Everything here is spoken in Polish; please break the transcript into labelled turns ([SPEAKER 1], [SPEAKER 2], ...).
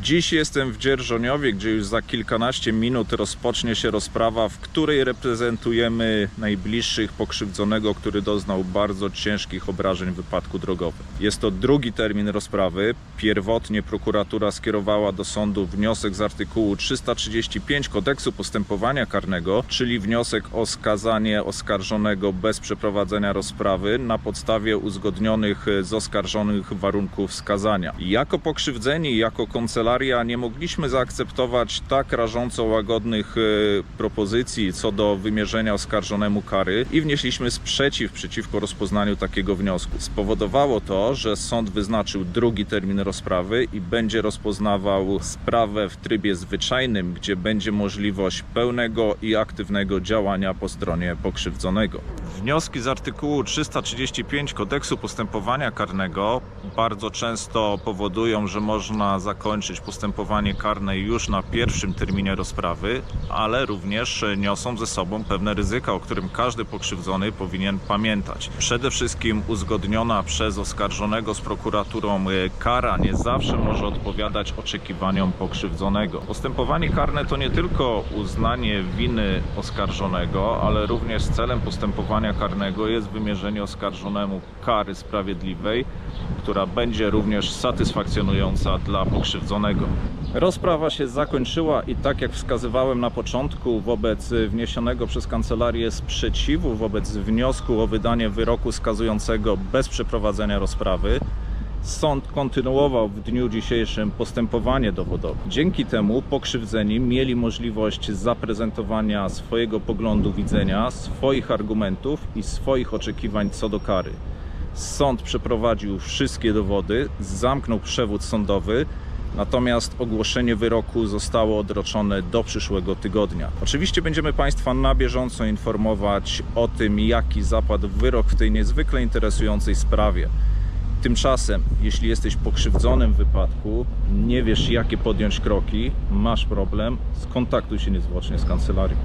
[SPEAKER 1] Dziś jestem w Dzierżoniowie, gdzie już za kilkanaście minut rozpocznie się rozprawa, w której reprezentujemy najbliższych pokrzywdzonego, który doznał bardzo ciężkich obrażeń w wypadku drogowym. Jest to drugi termin rozprawy. Pierwotnie prokuratura skierowała do sądu wniosek z artykułu 335 kodeksu postępowania karnego, czyli wniosek o skazanie oskarżonego bez przeprowadzenia rozprawy na podstawie uzgodnionych z oskarżonych warunków skazania. Jako pokrzywdzeni, jako kancelaria nie mogliśmy zaakceptować tak rażąco łagodnych e, propozycji co do wymierzenia oskarżonemu kary i wnieśliśmy sprzeciw przeciwko rozpoznaniu takiego wniosku. Spowodowało to, że sąd wyznaczył drugi termin rozprawy i będzie rozpoznawał sprawę w trybie zwyczajnym, gdzie będzie możliwość pełnego i aktywnego działania po stronie pokrzywdzonego. Wnioski z artykułu 335 kodeksu postępowania karnego bardzo często powodują, że można zakończyć postępowanie karne już na pierwszym terminie rozprawy, ale również niosą ze sobą pewne ryzyka, o którym każdy pokrzywdzony powinien pamiętać. Przede wszystkim uzgodniona przez oskarżonego z prokuraturą kara nie zawsze może odpowiadać oczekiwaniom pokrzywdzonego. Postępowanie karne to nie tylko uznanie winy oskarżonego, ale również celem postępowania karnego jest wymierzenie oskarżonemu kary sprawiedliwej, która będzie również satysfakcjonująca dla pokrzywdzonego. Rozprawa się zakończyła i tak jak wskazywałem na początku, wobec wniesionego przez kancelarię sprzeciwu wobec wniosku o wydanie wyroku skazującego bez przeprowadzenia rozprawy, Sąd kontynuował w dniu dzisiejszym postępowanie dowodowe. Dzięki temu pokrzywdzeni mieli możliwość zaprezentowania swojego poglądu widzenia, swoich argumentów i swoich oczekiwań co do kary. Sąd przeprowadził wszystkie dowody, zamknął przewód sądowy, natomiast ogłoszenie wyroku zostało odroczone do przyszłego tygodnia. Oczywiście będziemy Państwa na bieżąco informować o tym, jaki zapadł wyrok w tej niezwykle interesującej sprawie. Tymczasem, jeśli jesteś pokrzywdzonym w wypadku, nie wiesz jakie podjąć kroki, masz problem, skontaktuj się niezwłocznie z kancelarią.